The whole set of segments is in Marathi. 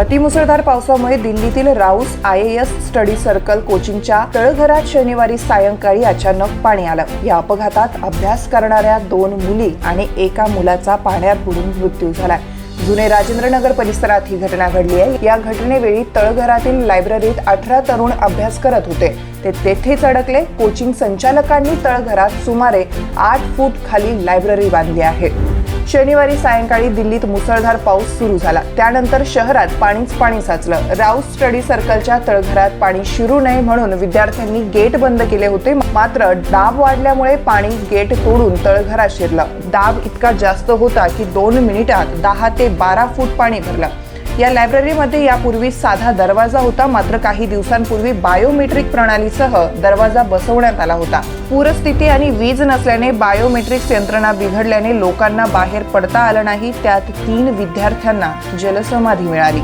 अतिमुसळधार पावसामुळे दिल्लीतील Rau's I S study circle कोचिंगच्या तळघरात शनिवारी सायंकाळी अचानक पाणी आलं. या अपघातात अभ्यास करणाऱ्या दोन मुली आणि एका मुलाचा पाण्यात बुडून मृत्यू झाला जुने राजेंद्रनगर परिसरात ही घटना घडली आहे. या घटनेवेळी तळघरातील लायब्ररीत अठरा तरुण अभ्यास करत होते. ते तेथेच अडकले. कोचिंग संचालकांनी तळघरात सुमारे आठ फूट खाली लायब्ररी बांधली आहे. शनिवारी सायंकाळी दिल्लीत मुसळधार पाऊस सुरू झाला. त्यानंतर शहरात पाणीच पाणी साचलं. राऊस स्टडी सर्कलच्या तळघरात पाणी शिरू नये म्हणून विद्यार्थ्यांनी गेट बंद केले होते. मात्र दाब वाढल्यामुळे पाणी गेट तोडून तळघरात शिरलं. दाब इतका जास्त होता की दोन मिनिटात दहा ते बारा फूट पाणी भरलं. या लायब्ररीमध्ये यापूर्वी साधा दरवाजा होता. मात्र काही दिवसांपूर्वी बायोमेट्रिक प्रणालीसह दरवाजा बसवण्यात आला होता. पूरस्थिती आणि वीज नसल्याने बायोमेट्रिक्स यंत्रणा बिघडल्याने लोकांना बाहेर पडता आलं नाही. त्यात तीन विद्यार्थ्यांना जलसमाधी मिळाली.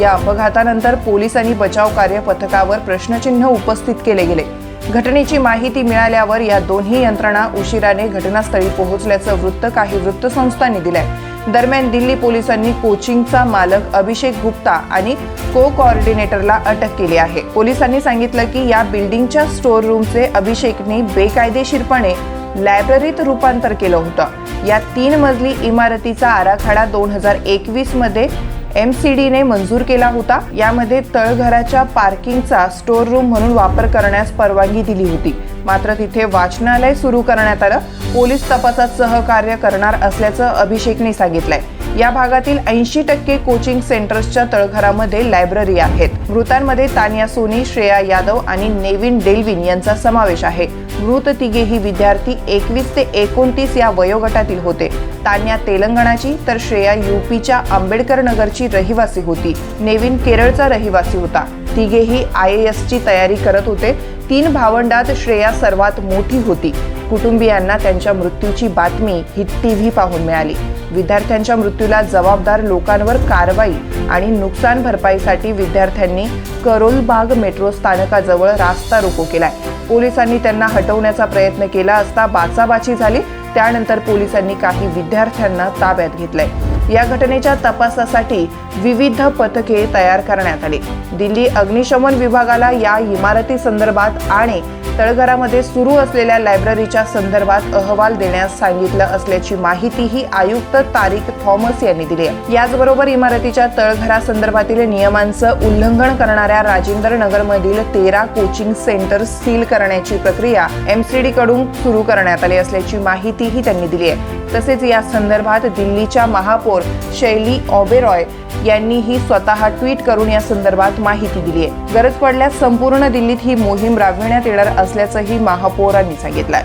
या अपघातानंतर पोलीस आणि बचाव कार्य पथकावर प्रश्नचिन्ह उपस्थित केले गेले. घटनेची माहिती मिळाल्यावर या दोन्ही यंत्रणा उशिराने घटनास्थळी पोहोचल्याचं वृत्त काही वृत्तसंस्थांनी दिलंय. दरम्यान दिल्ली पोलिसांनी कोचिंगचा मालक अभिषेक गुप्ता आणि को कोऑर्डिनेटरला अटक केली आहे. पोलिसांनी सांगितलं की या बिल्डिंगच्या स्टोअर रूमचे अभिषेकने बेकायदेशीरपणे लायब्ररीत रूपांतर केलं होतं. या तीन मजली इमारतीचा आराखडा दोन हजार एकवीसमध्ये एम सी डीने मंजूर केला होता. यामध्ये तळघराच्या पार्किंगचा स्टोअर रूम म्हणून वापर करण्यास परवानगी दिली होती. मात्र तिथे वाचनालय सुरू करण्यात आलं. पोलीस तपासात सहकार्य करणार असल्याचं अभिषेकने सांगितलंय. या भागातील ऐंशी टक्के कोचिंग सेंटर्सच्या तळघरामध्ये लायब्ररी आहेत. मृतांमध्ये तानिया सोनी श्रेया यादव आणि नेविन डेल्विन यांचा समावेश आहे. मृत तिघेही विद्यार्थी एकवीस ते एकोणतीस या वयोगटातील होते. तान्या तेलंगणाची तर श्रेया युपीच्या आंबेडकर नगरची रहिवासी होती. नेविन केरळचा रहिवासी होता. तिघेही आय एस ची तयारी करत होते. तीन भावंडात श्रेया सर्वात मोठी होती. कुटुंबियांना त्यांच्या मृत्यूची बातमी ही टी व्ही पाहून मिळाली. विद्यार्थ्यांच्या मृत्यूला जबाबदार लोकांवर कारवाई आणि नुकसान भरपाईसाठी विद्यार्थ्यांनी करोलबाग मेट्रो स्थानकाजवळ रास्ता रोको केलाय. पोलिसांनी त्यांना हटवण्याचा प्रयत्न केला असता बाचाबाची झाली त्यानंतर पोलिसांनी काही विद्यार्थ्यांना ताब्यात घेतलंय. या घटनेच्या तपासासाठी विविध पथके तयार करण्यात आली. दिल्ली अग्निशमन विभागाला या इमारती संदर्भात आणि तळघरामध्ये सुरू असलेल्या लायब्ररीच्या संदर्भात अहवाल देण्यास सांगितलं असल्याची माहितीही आयुक्त तारिक थॉमस यांनी दिली आहे. याचबरोबर इमारतीच्या तळघरासंदर्भातील नियमांचं उल्लंघन करणाऱ्या राजेंद्र नगरमधील तेरा कोचिंग सेंटर सील करण्याची प्रक्रिया एमसीडी कडून सुरू करण्यात आली असल्याची माहितीही त्यांनी दिली आहे. तसेच या संदर्भात दिल्लीच्या महापौर शैली ऑबेरॉय यांनीही स्वतः ट्विट करून या संदर्भात माहिती दिली आहे. गरज पडल्यास संपूर्ण दिल्लीत ही मोहीम राबविण्यात येणार असल्याचंही महापौरांनी सांगितलंय.